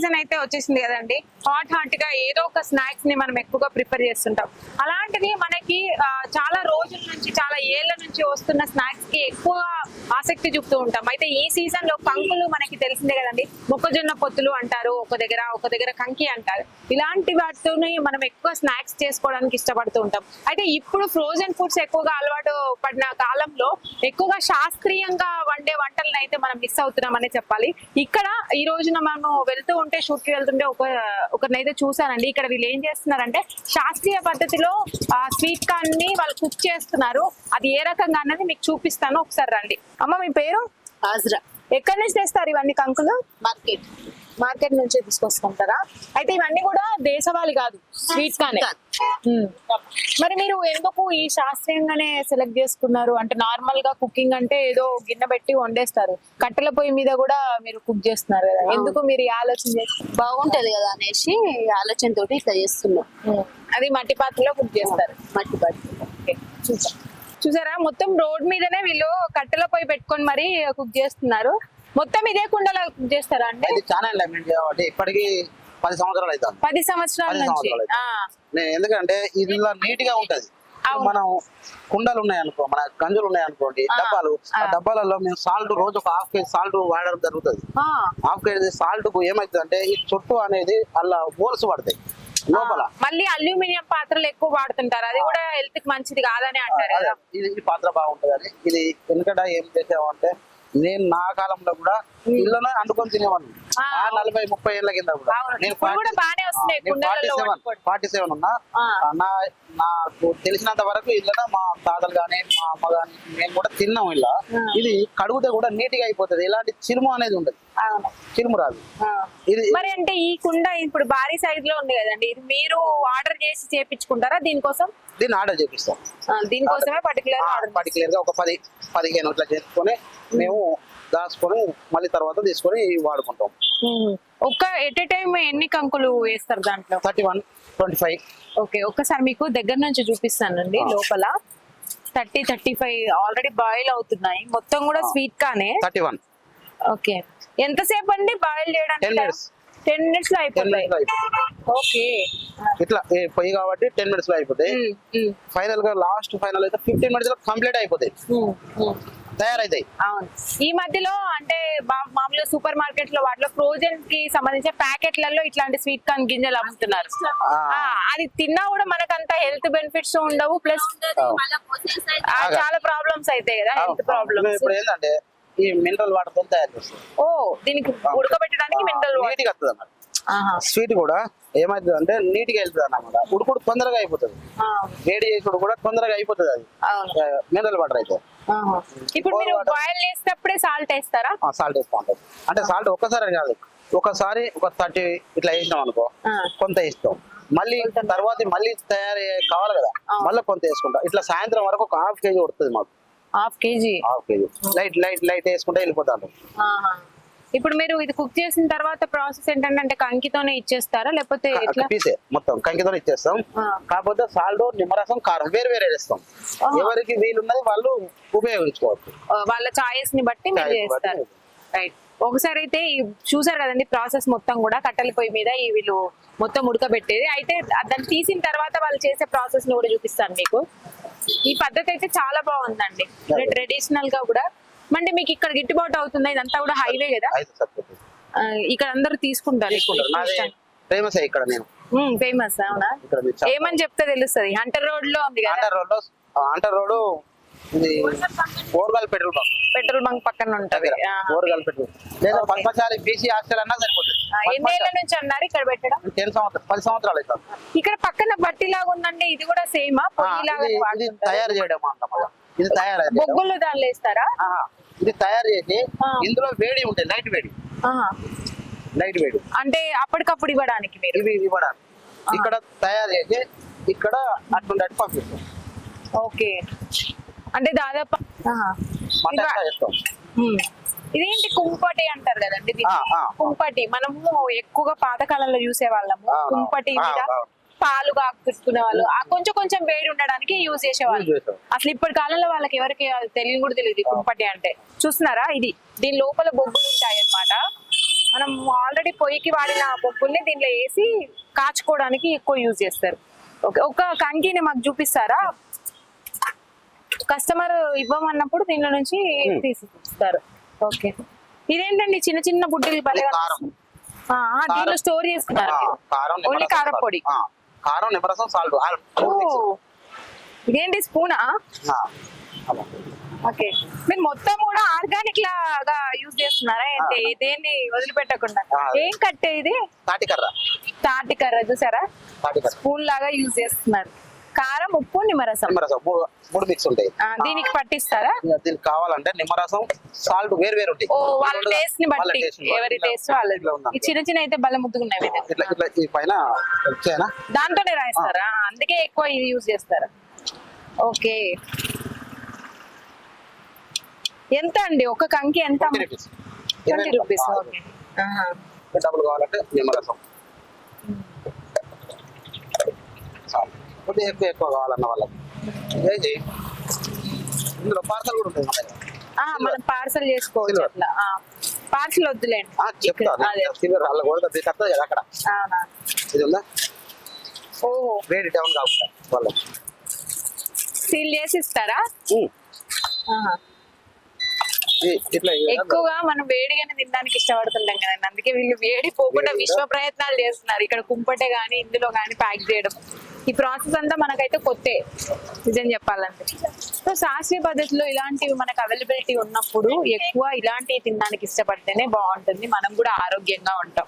Season అయితే వచ్చేసింది కదండి. హాట్ హాట్గా ఏదో ఒక స్నాక్స్ని మనం ఎక్కువగా ప్రిపేర్ చేస్తుంటాం. అలాంటిది మనకి చాలా రోజుల నుంచి చాలా ఏళ్ళ నుంచి వస్తున్న స్నాక్స్కి ఎక్కువ ఆసక్తి చూపుతూ ఉంటాం. అయితే ఈ సీజన్లో కంకులు మనకి తెలిసిందే కదండి. మొక్కజొన్న పొత్తులు అంటారు ఒక దగ్గర ఒక దగ్గర కంకి అంటారు. ఇలాంటి వాటితోని మనం ఎక్కువ స్నాక్స్ చేసుకోవడానికి ఇష్టపడుతూ ఉంటాం. అయితే ఇప్పుడు ఫ్రోజన్ ఫుడ్స్ ఎక్కువగా అలవాటు పడిన కాలంలో ఎక్కువగా శాస్త్రీయంగా వండే వంటలను అయితే మనం మిస్ అవుతున్నాం అనే చెప్పాలి. ఇక్కడ ఈ రోజున మనం వెళ్తూ ఉంటే షూట్కి వెళ్తుంటే ఒక ఒకరినైతే చూసానండి ఇక్కడ వీళ్ళు ఏం చేస్తున్నారంటే శాస్త్రీయ పద్ధతిలో స్వీట్ కార్న్ని వాళ్ళు కుక్ చేస్తున్నారు. అది ఏ రకంగా అన్నది మీకు చూపిస్తాను. ఒకసారి రండి. అమ్మ మీ పేరు? ఆజ్రా. ఎక్కడి నుంచి తెస్తారు ఇవన్నీ కంకులు? మార్కెట్. మార్కెట్ నుంచి తీసుకొస్తుంటారా? అయితే ఇవన్నీ కూడా దేశవాళి కాదు స్వీట్ కానే. మరి మీరు ఎందుకు ఈ శాస్త్రీయంగానే సెలెక్ట్ చేసుకున్నారు? అంటే నార్మల్గా కుకింగ్ అంటే ఏదో గిన్నె పెట్టి వండేస్తారు. కట్టెల పొయ్యి మీద కూడా మీరు కుక్ చేస్తున్నారు కదా. ఎందుకు మీరు ఈ ఆలోచన బాగుంటది కదా అనేసి ఆలోచన తోటి ఇట్లా చేస్తున్నాం. అది మట్టి పాత్రలో కుక్ చేస్తారు. మట్టి ఓకే, చూసా చూసారా? మొత్తం రోడ్ మీదనే వీళ్ళు కట్టెల పొయ్యి పెట్టుకొని మరి కుక్ చేస్తున్నారు. మొత్తం ఇదే కుండలో కుక్ చేస్తారా అంటే ఇది చాలా కాబట్టి ఇప్పటికి పది సంవత్సరాలు అవుతుంది. పది సంవత్సరాల నుంచి. నేను ఎందుకంటే ఇది ఇలా నీట్గా ఉంటది. మనం కుండలు ఉన్నాయి అనుకో మన గంజులు ఉన్నాయి అనుకోండి డబ్బాలు ఆ. డబ్బాలలో మేము సాల్ట్ రోజు ఒక హాఫ్ కేజీ సాల్ట్ వాడడం జరుగుతుంది. హాఫ్ కేజీ సాల్ట్కు ఏమైతుంది అంటే ఈ చుట్టూ అనేది అలా హోల్స్ పడతాయి. మళ్ళీ అల్యూమినియం పాత్రలు ఎక్కువ వాడుతుంటారు. అది కూడా హెల్త్కి మంచిది కాదని అంటారు కదా. ఇది ఈ పాత్ర బాగుంటది ఇది ఎందుకంటే ఏం చేసామంటే నేను నా కాలంలో కూడా ఇళ్ళనే అండుకొని తినేవాడిని. నలభై ముప్పై ఏళ్ళ కింద కూడా. నేను. ఫార్టీ సెవెన్ ఉన్నా. నా నాకు తెలిసినంత వరకు ఇళ్ళనే మా తాతలు గాని మా అమ్మ గాని మేము కూడా తిన్నాం ఇలా. ఇది కడుగుతే కూడా నీట్గా అయిపోతుంది. ఎలాంటి చిరుము అనేది ఉండదు. చిరుము రాదు. ఇది మరి అంటే ఈ కుండ ఇప్పుడు భారీ సైజ్లో ఉంది కదండి. ఇది మీరు ఆర్డర్ చేసి చేపించుకుంటారా? దీనికోసం? దీన్ని ఆర్డర్ చేపిస్తాం. దీనికోసమే పర్టికులర్ పర్టికులర్గా ఒక పది పదిహేను ఇట్లా చేసుకొని మేము దాచుకొని మళ్ళీ తర్వాత తీసుకొని వాడుకుంటాం. ఒక్క ఎట్ ఎ టైం ఎన్ని కంకులు వేస్తారు దాంట్లో? Thirty one twenty five. Okay ఒక్కసారి మీకు దగ్గర నుంచి చూపిస్తానండి. లోపల. Thirty thirty five already boil అవుతున్నాయి. మొత్తం కూడా. స్వీట్ గానే థర్టీ వన్. ఓకే. ఎంతసేపు అండి బాయిల్ చేయడానికి 10 minutes. టెన్ మినిట్స్లో అయిపోతాయి. ఓకే. ఇట్లా ఏ పొయ్యి కాబట్టి టెన్ మినిట్స్లో అయిపోతాయి ఫైనల్గా లాస్ట్ ఫైనల్ అయితే ఫిఫ్టీన్ మినిట్స్లో కంప్లీట్ అయిపోతాయి. తయారైతాయి. ఈ మధ్యలో అంటే మామూలుగా సూపర్ మార్కెట్లో వాటిలో ఫ్రోజన్కి సంబంధించిన ప్యాకెట్లలో ఇట్లాంటి స్వీట్ కార్న్ గింజలు అమ్ముతున్నారు. అది తిన్నా కూడా మనకు అంత హెల్త్ బెనిఫిట్స్ ఉండవు. ప్లస్. చాలా ప్రాబ్లమ్స్ అవుతాయి కదా హెల్త్ ప్రాబ్లమ్స్ ఇప్పుడు ఏంటంటే ఈ మినరల్ వాటర్తో తయారు చేస్తాం ఓ దీనికి ఉడకబెట్టడానికి మినరల్ నీట్గా వస్తుంది అన్నమాట. స్వీట్ కూడా ఏమైతుంది అంటే నీట్గా వెళ్తుంది అన్నమాట. ఉడుకుడు తొందరగా అయిపోతుంది. వేడి చేసుడు కూడా తొందరగా అయిపోతుంది అది. మినరల్ వాటర్ అయితే. ఇప్పుడు మీరు Water. బాయిల్ చేసేటప్పుడే సాల్ట్ వేస్తారా? సాల్ట్ వేస్తూ అంటే సాల్ట్ ఒక్కసారి కాదు. ఒకసారి ఒక థర్టీ ఇట్లా వేసినాం అనుకో. కొంత ఇస్తాం మళ్ళీ తర్వాత మళ్ళీ తయారు కావాలి కదా. మళ్ళీ కొంత వేసుకుంటాం. ఇట్లా సాయంత్రం వరకు ఒక హాఫ్ కేజీ కొడుతుంది మాకు. Half KG? Half KG. Light light light వేసుకుంటే వెళ్ళిపోతాను. ఇప్పుడు మీరు ఇది కుక్ చేసిన తర్వాత ప్రాసెస్ ఏంటంటే అంటే కంకితోనే ఇచ్చేస్తారా? లేకపోతే ఎట్లా? పీసే మొత్తం కంకితో ఇచ్చేస్తాం. కాకపోతే సాల్ట్ నిమ్మరసం కారం వేరు వేరే వేస్తాం. ఎవరికి వీలున్నది వాళ్ళు ఉపయోగించుకోవచ్చు. వాళ్ళ చాయిస్ని బట్టి మీరు. చేస్తారు. రైట్ ఒకసారి అయితే చూసారు కదండి ప్రాసెస్ మొత్తం కూడా కట్టెల పొయ్యి మీద ఈ వీళ్ళు మొత్తం ఉడకబెట్టేది. అయితే దాన్ని తీసిన తర్వాత వాళ్ళు చేసే ప్రాసెస్ని కూడా చూపిస్తాను మీకు. ఈ పద్ధతి అయితే చాలా బాగుందండి. ట్రెడిషనల్గా కూడా. అంటే మీకు ఇక్కడ గిట్టుబాటు అవుతుంది? ఇదంతా కూడా హైవే కదా? ఇక్కడ అందరూ తీసుకుంటారు ఫేమస్ ఇక్కడ నేను. ఫేమస్ అవునా? ఏమని చెప్తే తెలుస్తుంది? హంటర్ రోడ్లో ఉంది కదా? రోడ్ అంటర్ రోడ్ ఇది ఓర్గాల్ పెట్రోల్ బంక్. పెట్రోల్ బంక్ పక్కన ఉంటది. ఓర్గాల్ పెట్రోల్. లేదా పద్మశాలి బీసీ హాస్టల్ అన్నా సరిపోతుంది. ఎన్నేళ్ళ నుంచి అన్నారు ఇక్కడ పెట్టడం? టెన్ సంవత్సరాలు పది సంవత్సరాలు అవుతుంది ఇక్కడ పక్కన బట్టి లాగా ఉందండి ఇది కూడా సేమా ఇది- తయారు చేయడం అన్నమాట ఇది తయారు. బొగ్గులు దానిలో వేస్తారా. ఇది తయారు చేసి. ఇందులో వేడి ఉంటాయి లైట్ వేడి. లైట్ వేడి. అంటే అప్పటికప్పుడు ఇవ్వడానికి ఇవి ఇవి కూడా ఇక్కడ తయారు చేసి ఇక్కడ అటువంటి అటు పంపిస్తాం ఓకే. అంటే దాదాపు. ఇదేంటి కుంపటి అంటారు కదండి. కుంపటి. మనము ఎక్కువగా పాతకాలంలో చూసే వాళ్ళము. కుంపటి మీద. పాలు కాకుతున్న వాళ్ళు. ఆ కొంచెం కొంచెం వేడి ఉండడానికి యూజ్ చేసేవాళ్ళు. అసలు ఇప్పటి కాలంలో వాళ్ళకి ఎవరికి తెలియదు కూడా తెలియదు కుంపటి అంటే. చూస్తున్నారా ఇది? దీని లోపల బొగ్గులు ఉంటాయి అన్నమాట మనం ఆల్రెడీ పొయ్యికి వాడిన బొగ్గుల్ని దీంట్లో వేసి కాచుకోవడానికి ఎక్కువ యూజ్ చేస్తారు. ఓకే ఒక కంకిని మాకు చూపిస్తారా? కస్టమర్ ఇవ్వమన్నప్పుడు దీనిలో నుంచి తీసి ఇస్తారు ఓకే. ఇదేంటండి చిన్న చిన్న బుడ్డలు దీనిలో స్టోర్ చేసుకున్నారు ఓన్లీ కారం నిమ్మరసం సాల్ట్. ఇదేంటి స్పూనా? ఓకే. మీరు మొత్తం కూడా ఆర్గానిక్ లాగా యూజ్ చేస్తున్నారా ఏంటి? దేన్ని వదిలిపెట్టకుండా. ఏం కట్టే ఇది? తాటికర్ర తాటి కర్ర చూసారా? తాటికర్ర స్పూన్ లాగా యూజ్ చేస్తున్నారు. కారం ఉప్పు నిమ్మరసం. నిమ్మరసం. మూడు మూడు మిక్స్ ఉంటాయి. దీనికి పట్టిస్తారా? దీనికి కావాలంటే నిమ్మరసం సాల్ట్ వేరు వేరు ఉంటాయి. ఓ వాళ్ళ టేస్ట్ని బట్టి. ఎవరి టేస్ట్ వాళ్ళది? ఈ చిన్న చిన్న అయితే బల ముద్దుగున్నాయి. ఇట్లా ఇట్లా ఈ పైన వచ్చాయనా? దాంతోనే రాయిస్తారా? అందుకే ఎక్కువ ఇది యూజ్ చేస్తారా? ఓకే. ఎంత అండి? ఒక కంకి ఎంత? Twenty rupees okay. డబ్బులు కావాలంటే నిమ్మరసం. కొద్దిగా ఎక్కువ ఎక్కువ కావాలన్న వాళ్ళకి. ఇందులో పార్సల్ కూడా ఉంటుంది మన దగ్గర. ఆ, మనం పార్సల్ చేసుకోవచ్చు Silver. అట్లా. పార్సల్ వద్దులేండి. కూడా కదా అక్కడ. అవునా ఇది ఉందా? ఓహో. వేడి డౌన్ కాకుండా వాళ్ళు సీల్ చేసి ఇస్తారా? ఎక్కువగా మనం వేడిగానే తినడానికి ఇష్టపడుతుంటాం కదండి. అందుకే వీళ్ళు వేడి పోకుండా? విశ్వ ప్రయత్నాలు చేస్తున్నారు. ఇక్కడ కుంపటే గానీ ఇందులో గానీ ప్యాక్ చేయడం. ఈ ప్రాసెస్ అంతా మనకైతే కొత్తే నిజం చెప్పాలంటే. సో శాస్త్రీయ పద్ధతిలో ఇలాంటివి మనకు అవైలబిలిటీ ఉన్నప్పుడు ఎక్కువ ఇలాంటివి తినడానికి ఇష్టపడితేనే బాగుంటుంది. మనం కూడా ఆరోగ్యంగా ఉంటాం.